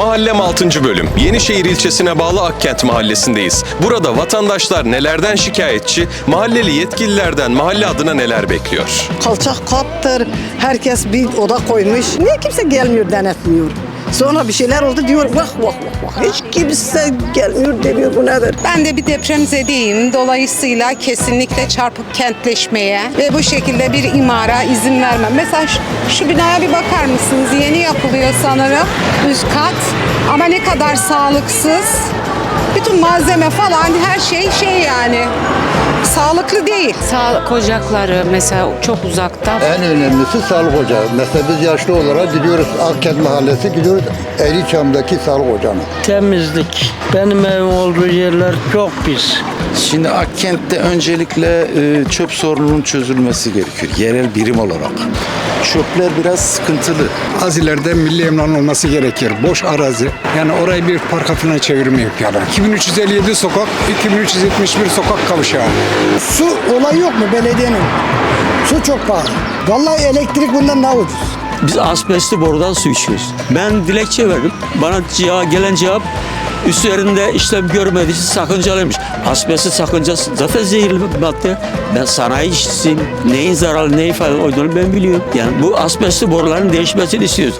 Mahallem 6. bölüm. Yenişehir ilçesine bağlı Akkent mahallesindeyiz. Burada vatandaşlar nelerden şikayetçi, mahalleli yetkililerden mahalle adına neler bekliyor? Kalçak kattır. Herkes bir oda koymuş. Niye kimse gelmiyor denetmiyor? Sonra bir şeyler oldu diyor vah vah vah vah. Hiç kimse gelmiyor demiyor bu nedir? Ben de bir depremzedeyim. Dolayısıyla kesinlikle çarpık kentleşmeye ve bu şekilde bir imara izin vermem. Mesela şu, şu binaya bir bakar mısınız? Yeni sanırım. Üst kat. Ama ne kadar sağlıksız. Bütün malzeme falan her şey şey yani. Sağlıklı değil. Sağlık ocakları mesela çok uzakta. En önemlisi sağlık ocağı. Mesela biz yaşlı olarak gidiyoruz Akkent Mahallesi, gidiyoruz Eğriçam'daki sağlık ocağına. temizlik. Benim evim olduğu yerler çok pis. Şimdi Akkent'te öncelikle e, çöp sorununun çözülmesi gerekiyor. Yerel birim olarak. Çöpler biraz sıkıntılı. Az ileride milli emlakın olması gerekir. Boş arazi. Yani orayı bir parka falan çevirme yapıyorlar. 2357 sokak, 2371 sokak kavşağı. Su olayı yok mu belediyenin? Su çok pahalı. Vallahi elektrik bundan daha ucuz. Biz asbestli borudan su içiyoruz. Ben dilekçe verdim. Bana cevap, gelen cevap üstlerinde işlem görmediği için sakıncalıymış. Asbestin sakıncası zaten zehirli bir madde. Ben sanayi işçisiyim. Neyin zararlı, neyin faydalı olduğunu ben biliyorum. Yani bu asbestli boruların değişmesini istiyoruz.